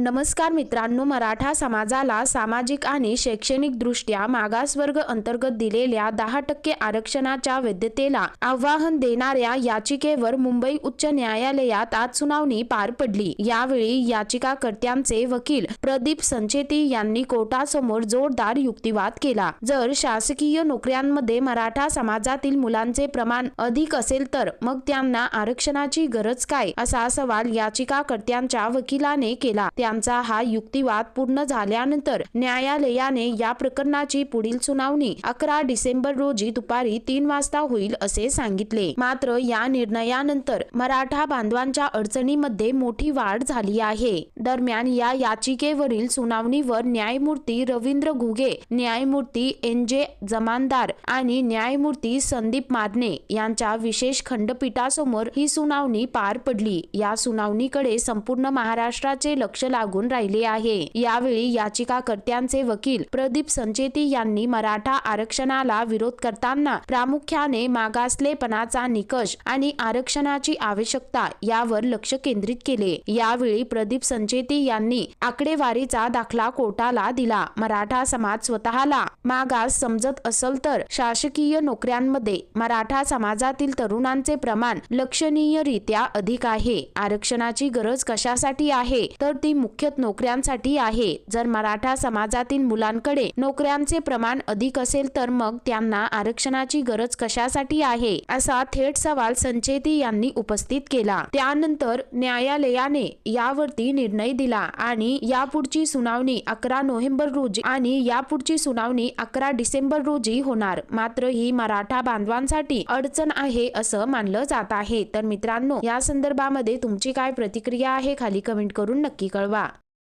नमस्कार मित्रांनो मराठा समाजाला सामाजिक आणि शैक्षणिकदृष्ट्या मागासवर्ग अंतर्गत दिलेल्या दहा टक्के आरक्षणाच्या वैधतेला आव्हान देणाऱ्या याचिकेवर मुंबई उच्च न्यायालयात आज सुनावणी पार पडली. यावेळी याचिकाकर्त्यांचे वकील प्रदीप संचेती यांनी कोर्टासमोर जोरदार युक्तिवाद केला. जर शासकीय नोकऱ्यांमध्ये मराठा समाजातील मुलांचे प्रमाण अधिक असेल तर मग त्यांना आरक्षणाची गरज काय? असा सवाल याचिकाकर्त्यांच्या वकिलाने केला. त्या यांचा हा युक्तिवाद पूर्ण झाल्यानंतर न्यायालयाने या प्रकरणाची पुढील सुनावणी अकरा डिसेंबर रोजी दुपारी तीन वाजता होईल असे सांगितले. मात्र या निर्णयानंतर मराठा बांधवांच्या अडचणीमध्ये मोठी वाढ झाली आहे. दरम्यान या याचिकेवरील सुनावणीवर न्यायमूर्ती रवींद्र घुगे न्यायमूर्ती एन जे जमानदार आणि न्यायमूर्ती संदीप मादने यांच्या विशेष खंडपीठासमोर ही सुनावणी पार पडली. या सुनावणीकडे संपूर्ण महाराष्ट्राचे लक्ष लागून राहिले आहे. यावेळी याचिकाकर्त्यांचे वकील प्रदीप संचेती यांनी मराठा आरक्षणाला विरोध करताना प्रामुख्याने मागासलेपणाचा निकष आणि आरक्षणाची आवश्यकता यावर लक्ष केंद्रित केले. यावेळी प्रदीप संचेती यांनी आकडेवारीचा दाखला कोर्टाला दिला. मराठा समाज स्वतःला मागास समजत असल तर शासकीय नोकऱ्यांमध्ये मराठा समाजातील तरुणांचे प्रमाण लक्षणीयरित्या अधिक आहे. आरक्षणाची गरज कशासाठी आहे? तर ती मुख्यत नोकऱ्यांसाठी आहे. जर मराठा समाजातील मुलांकडे नोकऱ्यांचे प्रमाण अधिक असेल तर मग त्यांना आरक्षणाची गरज कशासाठी आहे? असा थेट सवाल संचेती यांनी उपस्थित केला. त्यानंतर न्यायालयाने यावरती निर्णय दिला आणि यापुढची सुनावणी अकरा नोव्हेंबर रोजी आणि यापुढची सुनावणी अकरा डिसेंबर रोजी होणार. मात्र ही मराठा बांधवांसाठी अडचण आहे असं मानलं जात आहे. तर मित्रांनो या संदर्भामध्ये तुमची काय प्रतिक्रिया आहे? खाली कमेंट करून नक्की कळवा. 吧。